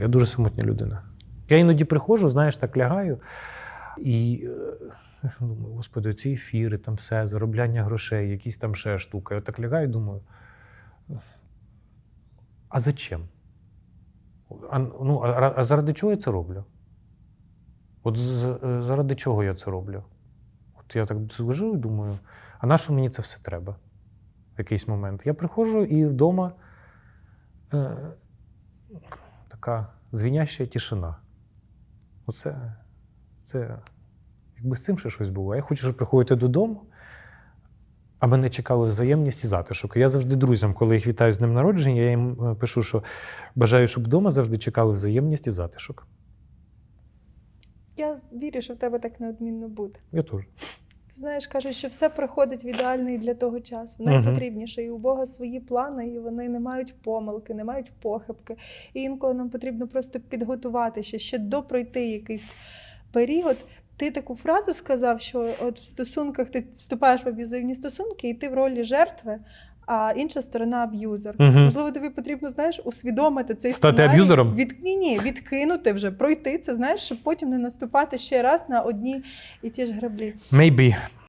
Я дуже самотня людина. Я іноді приходжу, знаєш, так лягаю і е, думаю, господи, ці ефіри, там все, заробляння грошей, якісь там ще штуки. Я так лягаю і думаю. А зачем? А, ну, а, а заради чого я це роблю? От заради чого я це роблю? От я так лежу і думаю, а на що мені це все треба? В якийсь момент. Я приходжу і вдома е, така звіняща тишина. Оце, це, якби з цим ще щось було. Я хочу, щоб приходити додому, а мене чекали взаємність і затишок. Я завжди друзям, коли їх вітаю з днем народження, я їм е, пишу, що бажаю, щоб вдома завжди чекали взаємність і затишок. Я вірю, що в тебе так неодмінно буде. Я теж. Знаєш, кажуть, що все проходить в ідеальний для того часу. Найпотрібніше. І у Бога свої плани, і вони не мають помилки, не мають похибки. І інколи нам потрібно просто підготуватися, ще допройти якийсь період. Ти таку фразу сказав, що от в стосунках ти вступаєш в аб'юзивні стосунки, і ти в ролі жертви, а інша сторона аб'юзер. Угу. Можливо, тобі потрібно знаєш усвідомити цей Стати сценарій, аб'юзером? Від, ні, ні, відкинути вже, пройти це, знаєш, щоб потім не наступати ще раз на одні і ті ж граблі. Maybe.